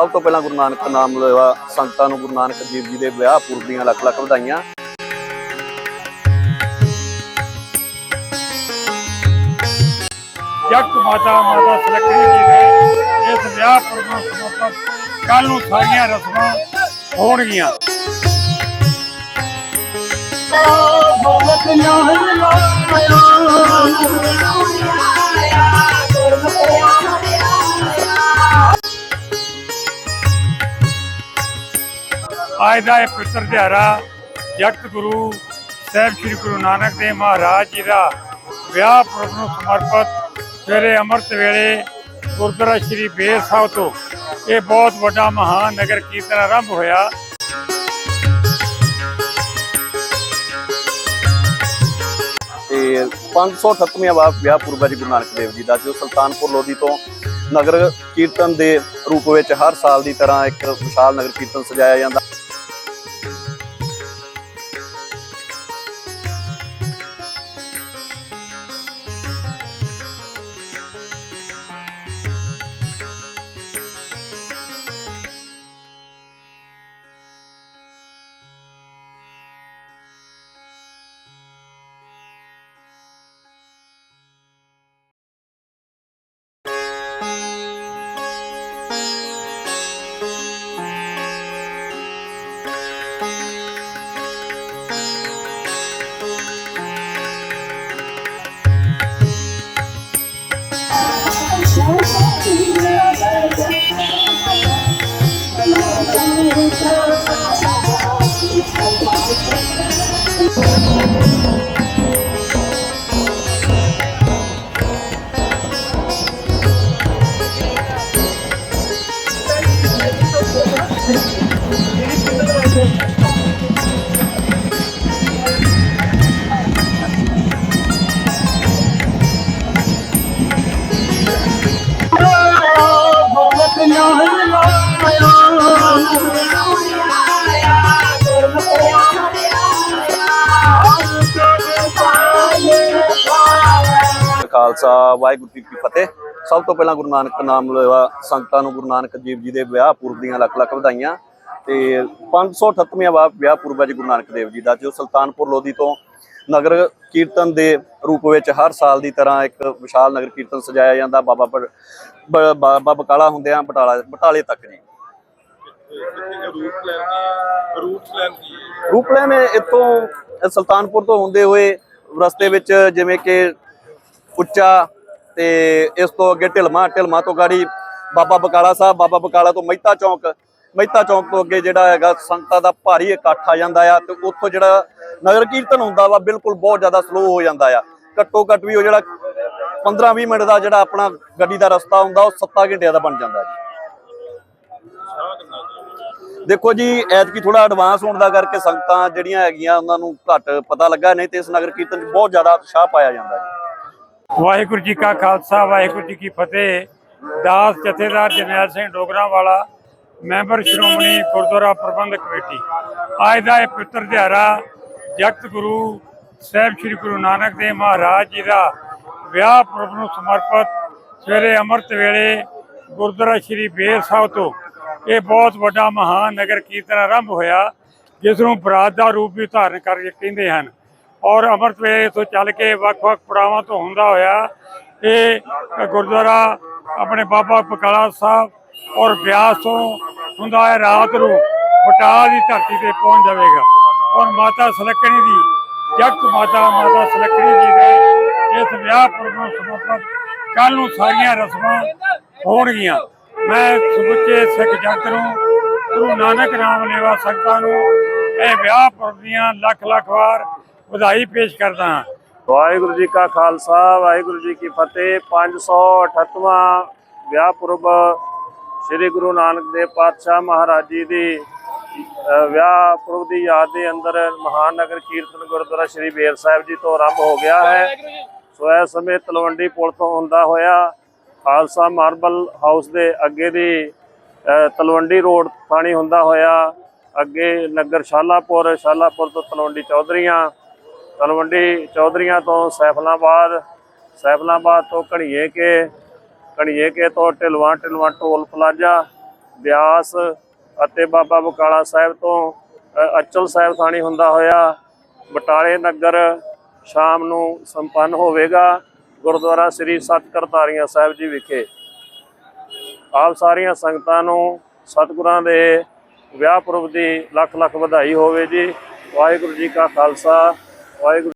ਸਭ ਤੋਂ ਪਹਿਲਾਂ ਗੁਰੂ ਨਾਨਕ ਨਾਮ ਲੈਵਾ ਸੰਗਤਾਂ ਨੂੰ ਗੁਰੂ ਨਾਨਕ ਦੇਵ ਜੀ ਦੇ ਵਿਆਹ ਪੁਰਬ ਦੀਆਂ ਲੱਖ ਲੱਖ ਵਧਾਈਆਂ। ਜਗਤ ਮਾਤਾ ਮਾਤਾ ਸੁਲੱਖਣੀ ਜੀ ਦੇ ਇਸ ਵਿਆਹ ਪੁਰਬ ਨੂੰ ਸਮਰਪਿਤ ਕੱਲ ਨੂੰ ਸਾਰੀਆਂ ਰਸਮਾਂ ਹੋਣਗੀਆਂ। ਅੱਜ ਦਾ ਇਹ ਪਵਿੱਤਰ ਦਿਹਾੜਾ, ਜਗਤ ਗੁਰੂ ਸਾਹਿਬ ਸ੍ਰੀ ਗੁਰੂ ਨਾਨਕ ਦੇਵ ਮਹਾਰਾਜ ਜੀ ਦਾ ਵਿਆਹ ਪੁਰਬ ਨੂੰ ਸਮਰਪਿਤ ਸਵੇਰੇ ਅੰਮ੍ਰਿਤ ਵੇਲੇ ਗੁਰਦੁਆਰਾ ਸ੍ਰੀ ਬੇਰ ਸਾਹਿਬ ਤੋਂ। ਇਹ ਬਹੁਤ ਵੱਡਾ ਮਹਾਨ ਨਗਰ ਕੀਰਤਨ ਆਰੰਭ ਹੋਇਆ। ਤੇ 538ਵਾਂ ਵਾ- ਵਿਆਹ ਪੁਰਬ ਜੀ ਗੁਰੂ ਨਾਨਕ ਦੇਵ ਜੀ ਦਾ, ਜੋ ਸੁਲਤਾਨਪੁਰ ਲੋਧੀ ਤੋਂ ਨਗਰ ਕੀਰਤਨ ਦੇ ਰੂਪ ਵਿੱਚ ਹਰ ਸਾਲ ਦੀ ਤਰ੍ਹਾਂ ਇੱਕ ਵਿਸ਼ਾਲ ਨਗਰ ਕੀਰਤਨ ਸਜਾਇਆ ਜਾਂਦਾ। ਖਾਲਸਾ, ਵਾਹਿਗੁਰੂ ਜੀ ਕੀ ਫਤਿਹ। ਸਭ ਤੋਂ ਪਹਿਲਾਂ ਗੁਰੂ ਨਾਨਕ ਨਾਮ ਲੈਵਾ ਸੰਗਤਾਂ ਨੂੰ ਗੁਰੂ ਨਾਨਕ ਦੇਵ ਜੀ ਦੇ ਵਿਆਹ ਪੁਰਬ ਦੀਆਂ ਲੱਖ ਲੱਖ ਵਧਾਈਆਂ। ਤੇ 538ਵਾਂ ਵਾ- ਵਿਆਹ ਪੁਰਬ ਹੈ ਗੁਰੂ ਨਾਨਕ ਦੇਵ ਜੀ ਦਾ, ਜੋ ਸੁਲਤਾਨਪੁਰ ਲੋਧੀ ਤੋਂ ਨਗਰ ਕੀਰਤਨ ਦੇ ਰੂਪ ਵਿੱਚ ਹਰ ਸਾਲ ਦੀ ਤਰ੍ਹਾਂ ਇੱਕ ਵਿਸ਼ਾਲ ਨਗਰ ਕੀਰਤਨ ਸਜਾਇਆ ਜਾਂਦਾ। ਬਾਬਾ ਬ- ਬ- ਬਾਬਾ ਬਕਾਲਾ ਹੁੰਦਿਆਂ ਬਟਾਲਾ ਬਟਾਲੇ ਤੱਕ ਜੀ। ਰੂਪ ਪਲਾਨ ਇੱਥੋਂ ਸੁਲਤਾਨਪੁਰ ਤੋਂ ਹੁੰਦੇ ਹੋਏ ਰਸਤੇ ਵਿੱਚ ਜਿਵੇਂ ਕਿ ਉੱਚਾ ਤੇ ਇਸ ਤੋਂ ਅੱਗੇ ਢਿਲਮਾ ਢਿਲਮਾ ਤੋਂ ਗਾੜੀ ਬਾਬਾ ਬਕਾਲਾ ਸਾਹਿਬ, ਬਾਬਾ ਬਕਾਲਾ ਤੋਂ ਮਹਿਤਾ ਚੌਂਕ ਮਹਿਤਾ ਚੌਂਕ ਤੋਂ ਅੱਗੇ ਜਿਹੜਾ ਹੈਗਾ ਸੰਗਤਾਂ ਦਾ ਭਾਰੀ ਇਕੱਠ ਆ ਜਾਂਦਾ ਆ ਤੇ ਉੱਥੋਂ ਜਿਹੜਾ ਨਗਰ ਕੀਰਤਨ ਹੁੰਦਾ ਵਾ ਬਿਲਕੁਲ ਬਹੁਤ ਜ਼ਿਆਦਾ ਸਲੋ ਹੋ ਜਾਂਦਾ ਆ। ਘੱਟੋ ਘੱਟ ਵੀ ਉਹ ਜਿਹੜਾ 15-20 ਮਿੰਟ ਦਾ ਜਿਹੜਾ ਆਪਣਾ ਗੱਡੀ ਦਾ ਰਸਤਾ ਹੁੰਦਾ, ਉਹ 7 ਘੰਟਿਆਂ ਦਾ ਬਣ ਜਾਂਦਾ ਜੀ। ਦੇਖੋ ਜੀ, ਐਤਕੀ ਥੋੜਾ ਐਡਵਾਂਸ ਹੋਣ ਦਾ ਕਰਕੇ ਸੰਗਤਾਂ ਜਿਹੜੀਆਂ ਹੈਗੀਆਂ, ਉਹਨਾਂ ਨੂੰ ਘੱਟ ਪਤਾ ਲੱਗਾ, ਨਹੀਂ ਤੇ ਇਸ ਨਗਰ ਕੀਰਤਨ 'ਚ ਬਹੁਤ ਜ਼ਿਆਦਾ ਉਤਸ਼ਾਹ ਪਾਇਆ ਜਾਂਦਾ ਜੀ। ਵਾਹਿਗੁਰੂ ਜੀ ਕਾ ਖਾਲਸਾ, ਵਾਹਿਗੁਰੂ ਜੀ ਕੀ ਫਤਿਹ। ਦਾਸ, ਜਥੇਦਾਰ ਜਰਨੈਲ ਸਿੰਘ ਡੋਗਰਾ ਵਾਲਾ ਮੈਂਬਰ ਸ਼੍ਰੋਮਣੀ ਗੁਰਦੁਆਰਾ ਪ੍ਰਬੰਧਕ ਕਮੇਟੀ। ਅੱਜ ਦਾ ਇਹ ਪਵਿੱਤਰ ਦਿਹਾੜਾ ਜਗਤ ਗੁਰੂ ਸਾਹਿਬ ਸ੍ਰੀ ਗੁਰੂ ਨਾਨਕ ਦੇਵ ਮਹਾਰਾਜ ਜੀ ਦਾ ਵਿਆਹ ਪੁਰਬ ਨੂੰ ਸਮਰਪਿਤ ਸਵੇਰੇ ਅੰਮ੍ਰਿਤ ਵੇਲੇ ਗੁਰਦੁਆਰਾ ਸ੍ਰੀ ਬੇਰ ਸਾਹਿਬ ਤੋਂ ਇਹ ਬਹੁਤ ਵੱਡਾ ਮਹਾਨ ਨਗਰ ਕੀਰਤਨ ਆਰੰਭ ਹੋਇਆ ਜਿਸ ਨੂੰ ਬਰਾਤ ਦਾ ਰੂਪ ਵੀ ਧਾਰਨ ਕਰਕੇ ਕਹਿੰਦੇ ਹਨ। ਔਰ ਅੰਮ੍ਰਿਤ ਵੇਲੇ ਤੋਂ ਚੱਲ ਕੇ ਵੱਖ-ਵੱਖ ਪੜਾਵਾਂ ਤੋਂ ਹੁੰਦਾ ਹੋਇਆ, ਇਹ ਗੁਰਦੁਆਰਾ ਆਪਣੇ ਬਾਬਾ ਬਕਾਲਾ ਸਾਹਿਬ ਔਰ ਬਿਆਸ ਤੋਂ ਹੁੰਦਾ ਹੈ ਰਾਤ ਨੂੰ ਬਟਾਲਾ ਦੀ ਧਰਤੀ ਤੇ ਪਹੁੰਚ ਜਾਵੇਗਾ। ਔਰ ਮਾਤਾ ਸੁਲੱਖਣੀ ਦੀ, ਜਗਤ ਮਾਤਾ ਮਾਤਾ ਸੁਲੱਖਣੀ ਜੀ ਦੇ ਇਸ ਵਿਆਹ ਪੁਰਬ ਨੂੰ ਸਮਰਪਿਤ ਕੱਲ ਨੂੰ ਸਾਰੀਆਂ ਰਸਮਾਂ ਹੋਣਗੀਆਂ। ਮੈਂ ਸਮੁੱਚੇ ਸਿੱਖ ਜਗਤ ਨੂੰ, ਗੁਰੂ ਨਾਨਕ ਨਾਮ ਲੈਵਾ ਸੰਗਤਾਂ ਨੂੰ ਇਹ ਵਿਆਹ ਪੁਰਬ ਦੀਆਂ ਲੱਖ ਲੱਖ ਵਾਰ ਵਧਾਈ ਪੇਸ਼ ਕਰਦਾ ਹਾਂ। ਵਾਹਿਗੁਰੂ ਜੀ ਕਾ ਖਾਲਸਾ, ਵਾਹਿਗੁਰੂ ਜੀ ਕੀ ਫਤਿਹ। 538ਵਾਂ ਵਿਆਹ ਪੁਰਬ ਸ੍ਰੀ ਗੁਰੂ ਨਾਨਕ ਦੇਵ ਪਾਤਸ਼ਾਹ ਮਹਾਰਾਜ ਜੀ ਦੀ ਵਿਆਹ ਪੁਰਬ ਦੀ ਯਾਦ ਦੇ ਅੰਦਰ ਮਹਾਨ ਨਗਰ ਕੀਰਤਨ ਗੁਰਦੁਆਰਾ ਸ੍ਰੀ ਬੇਰ ਸਾਹਿਬ ਜੀ ਤੋਂ ਆਰੰਭ ਹੋ ਗਿਆ ਹੈ। ਸੋ ਇਸ ਸਮੇਂ ਤਲਵੰਡੀ ਪੁਲ ਤੋਂ ਹੁੰਦਾ ਹੋਇਆ ਖਾਲਸਾ ਮਾਰਬਲ ਹਾਊਸ ਦੇ ਅੱਗੇ ਦੀ ਤਲਵੰਡੀ ਰੋਡ ਥਾਣੀ ਹੁੰਦਾ ਹੋਇਆ। ਅੱਗੇ ਨਗਰ ਸ਼ਾਲਾਪੁਰ ਸ਼ਾਲਾਪੁਰ ਤੋਂ ਤਲਵੰਡੀ ਚੌਧਰੀਆਂ ਤਲਵੰਡੀ ਚੌਧਰੀਆਂ ਤੋਂ ਸੈਫਲਾਬਾਦ ਸੈਫਲਾਬਾਦ ਤੋਂ ਘੜੀਏ ਕੇ ਘੜੀਏ ਕੇ ਤੋਂ ਢਿਲਵਾਂ ਢਿਲਵਾਂ ਟੋਲ ਪਲਾਜ਼ਾ, ਬਿਆਸ ਅਤੇ ਬਾਬਾ ਬਕਾਲਾ ਸਾਹਿਬ ਤੋਂ ਅਚਲ ਸਾਹਿਬ ਥਾਣੀ ਹੁੰਦਾ ਹੋਇਆ। ਬਟਾਲੇ ਨਗਰ ਸ਼ਾਮ ਨੂੰ ਸੰਪੰਨ ਹੋਵੇਗਾ। ਗੁਰਦੁਆਰਾ ਸ੍ਰੀ ਸਤ ਕਰਤਾਰੀਆਂ ਸਾਹਿਬ ਜੀ ਵਿਖੇ ਆਪ ਸਾਰੀਆਂ ਸੰਗਤਾਂ ਨੂੰ ਸਤਿਗੁਰਾਂ ਦੇ ਵਿਆਹ ਪੁਰਬ ਦੀ ਲੱਖ ਲੱਖ ਵਧਾਈ ਹੋਵੇ ਜੀ। ਵਾਹਿਗੁਰੂ ਜੀ ਕਾ ਖਾਲਸਾ, ਵਾਹਿਗੁਰੂ